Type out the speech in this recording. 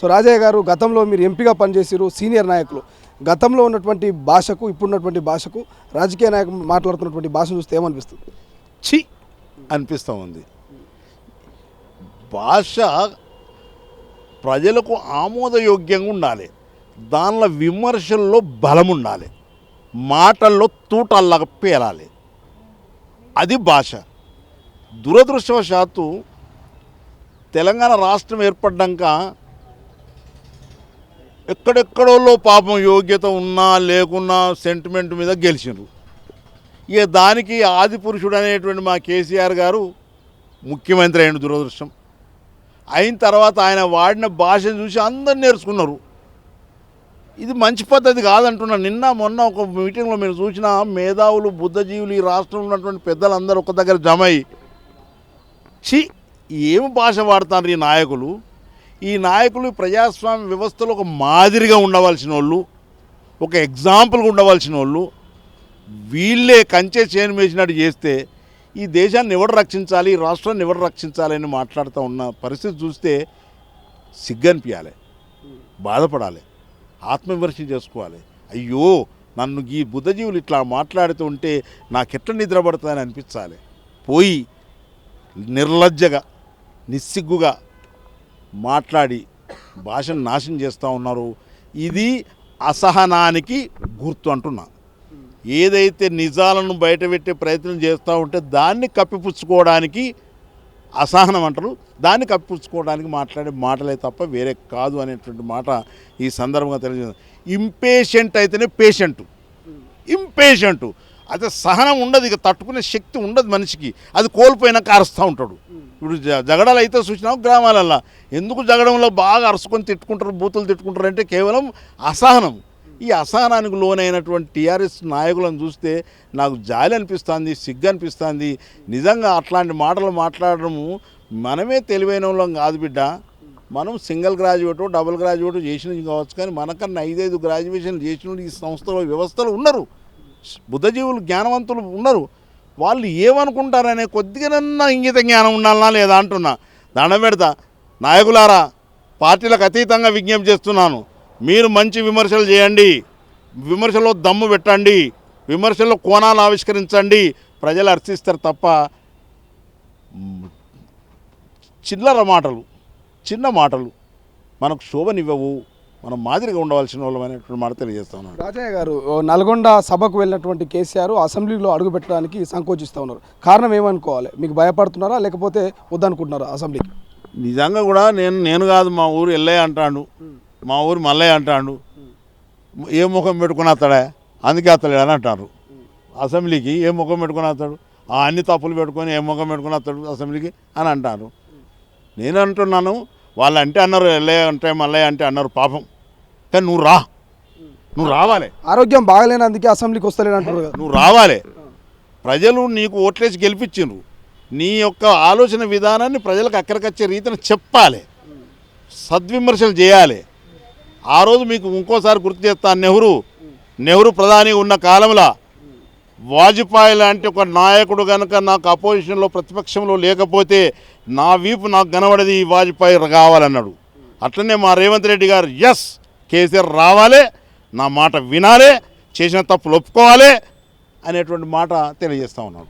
So Rajaiah గారు గతంలో మీరు ఎంపీగా పనిచేసారు సీనియర్ నాయకులు. గతంలో ఉన్నటువంటి భాషకు ఇప్పుడున్నటువంటి భాషకు రాజకీయ నాయకులు మాట్లాడుతున్నటువంటి భాషను చూస్తే ఏమనిపిస్తుంది? చి అనిపిస్తూ ఉంది. భాష ప్రజలకు ఆమోదయోగ్యంగా ఉండాలి. దానిలో విమర్శల్లో బలం ఉండాలి. మాటల్లో తూటల్లాగా పేలాలి. అది భాష. దురదృష్టవశాత్తు తెలంగాణ రాష్ట్రం ఏర్పడ్డాక ఎక్కడెక్కడోళ్ళో పాపం యోగ్యత ఉన్నా లేకున్నా సెంటిమెంట్ మీద గెలిచిండ్రు. ఇక దానికి ఆది పురుషుడు అనేటువంటి మా కేసీఆర్ గారు ముఖ్యమంత్రి అయిన దురదృష్టం. అయిన తర్వాత ఆయన వాడిన భాషను చూసి అందరు నేర్చుకున్నారు. ఇది మంచి పద్ధతి కాదంటున్నా. నిన్న మొన్న ఒక మీటింగ్లో మీరు చూసిన మేధావులు బుద్ధజీవులు ఈ రాష్ట్రంలో ఉన్నటువంటి పెద్దలందరూ ఒక దగ్గర జమ అయ్యి ఛీ ఏం భాష వాడుతున్నారు ఈ నాయకులు? ఈ నాయకులు ప్రజాస్వామ్య వ్యవస్థలో ఒక మాదిరిగా ఉండవలసిన వాళ్ళు ఒక ఎగ్జాంపుల్గా ఉండవలసిన వాళ్ళు వీళ్ళే కంచె చేను వేసినట్టు చేస్తే ఈ దేశాన్ని ఎవరు రక్షించాలి ఈ రాష్ట్రాన్ని ఎవరు రక్షించాలి అని మాట్లాడుతూ ఉన్న పరిస్థితి చూస్తే సిగ్గనిపించాలి బాధపడాలి ఆత్మవిమర్శ చేసుకోవాలి. అయ్యో నన్ను ఈ బుద్ధజీవులు ఇట్లా మాట్లాడుతూ ఉంటే నాకెట్లా నిద్రపడుతుందని అనిపించాలి. పోయి నిర్లజ్జగా నిస్సిగ్గుగా మాట్లాడి భాషను నాశనం చేస్తూ ఉన్నారు. ఇది అసహనానికి గుర్తు అంటున్నా. ఏదైతే నిజాలను బయటపెట్టే ప్రయత్నం చేస్తూ ఉంటే దాన్ని కప్పిపుచ్చుకోవడానికి అసహనం అంటారు. దాన్ని కప్పిపుచ్చుకోవడానికి మాట్లాడే మాటలే తప్ప వేరే కాదు అనేటువంటి మాట ఈ సందర్భంగా తెలియజేస్తుంది ఇంపేషెంట్ అయితేనే పేషెంట్. ఇంపేషెంట్. అయితే సహనం ఉండదు ఇక తట్టుకునే శక్తి ఉండదు మనిషికి. అది కోల్పోయినాక అరుస్తూ ఉంటాడు. ఇప్పుడు జ- జగడాలు అయితే చూసినాం గ్రామాలల్లో. ఎందుకు జగడంలో బాగా అరుచుకొని తిట్టుకుంటారు బూతులు తిట్టుకుంటారు అంటే కేవలం అసహనం. ఈ అసహనానికి లోనైనటువంటి టీఆర్ఎస్ నాయకులను చూస్తే నాకు జాలి అనిపిస్తుంది సిగ్గు అనిపిస్తుంది. నిజంగా అట్లాంటి మాటలు మాట్లాడడము మనమే తెలివైన వాళ్ళం కాదు బిడ్డ. మనం సింగిల్ గ్రాడ్యుయేట్ డబుల్ గ్రాడ్యుయేట్ చేసిన కావచ్చు కానీ మనకన్నా ఐదైదు గ్రాడ్యుయేషన్ చేసిన ఈ సంస్థలో వ్యవస్థలు ఉన్నారు. బుద్ధజీవులు జ్ఞానవంతులు ఉన్నారు. వాళ్ళు ఏమనుకుంటారనే కొద్దిగానన్నా ఇంగిత జ్ఞానం ఉండాలనా లేదా అంటున్నా. దండం పెడతా. నాయకులారా పార్టీలకు అతీతంగా విజ్ఞప్తి చేస్తున్నాను. మీరు మంచి విమర్శలు చేయండి. విమర్శలో దమ్ము పెట్టండి. విమర్శల్లో కోణాలు ఆవిష్కరించండి. ప్రజలు అర్చిస్తారు తప్ప చిల్లర మాటలు చిన్న మాటలు మనకు శోభనివ్వవు. మనం మాదిరిగా ఉండవలసిన వాళ్ళం అనేటువంటి మాట తెలియజేస్తున్నాను రాజయ్య గారు నల్గొండ సభకు వెళ్ళినటువంటి కేసీఆర్ అసెంబ్లీలో అడుగు పెట్టడానికి సంకోచిస్తూ ఉన్నారు. కారణం ఏమనుకోవాలి? మీకు భయపడుతున్నారా? లేకపోతే వద్దనుకుంటున్నారా అసెంబ్లీకి? నిజంగా కూడా నేను నేను కాదు మా ఊరు ఎల్లయ్య అంటాడు. మా ఊరు మల్లయ్య అంటాడు. ఏ ముఖం పెట్టుకుని వస్తాడా అందుకే వస్తలేడు అని అంటారు. అసెంబ్లీకి ఏ ముఖం పెట్టుకుని ఆ అన్ని తప్పులు పెట్టుకొని ఏ ముఖం పెట్టుకుని వస్తాడు అసెంబ్లీకి అని అంటారు. నేను అంటున్నాను వాళ్ళు అంటే అన్నారు ఎల్లయ్య అంటే మల్లయ్య అంటే అన్నారు పాపం. కానీ నువ్వు రా. నువ్వు రావాలి. ఆరోగ్యం బాగలేనందుకే అసెంబ్లీకి వస్తలేడు అంటారు నువ్వు రావాలి. ప్రజలు నీకు ఓట్లేసి గెలిపించిండ్రు. నీ యొక్క ఆలోచన విధానాన్ని ప్రజలకు అక్కడికొచ్చే రీతిని చెప్పాలి. సద్విమర్శలు చేయాలి. ఆ రోజు మీకు ఇంకోసారి గుర్తు చేస్తాను నెహ్రూ. నెహ్రూ ప్రధాని ఉన్న కాలంలో వాజ్పేయి లాంటి ఒక నాయకుడు కనుక నాకు అపోజిషన్లో ప్రతిపక్షంలో లేకపోతే నా వీపు నాకు కనబడది ఈ వాజ్పేయి కావాలన్నాడు అట్లనే మా రేవంత్ రెడ్డి గారు ఎస్ కేసీఆర్ రావాలి నా మాట వినాలి చేసిన తప్పులు ఒప్పుకోవాలి అనేటువంటి మాట తెలియజేస్తా ఉన్నాడు.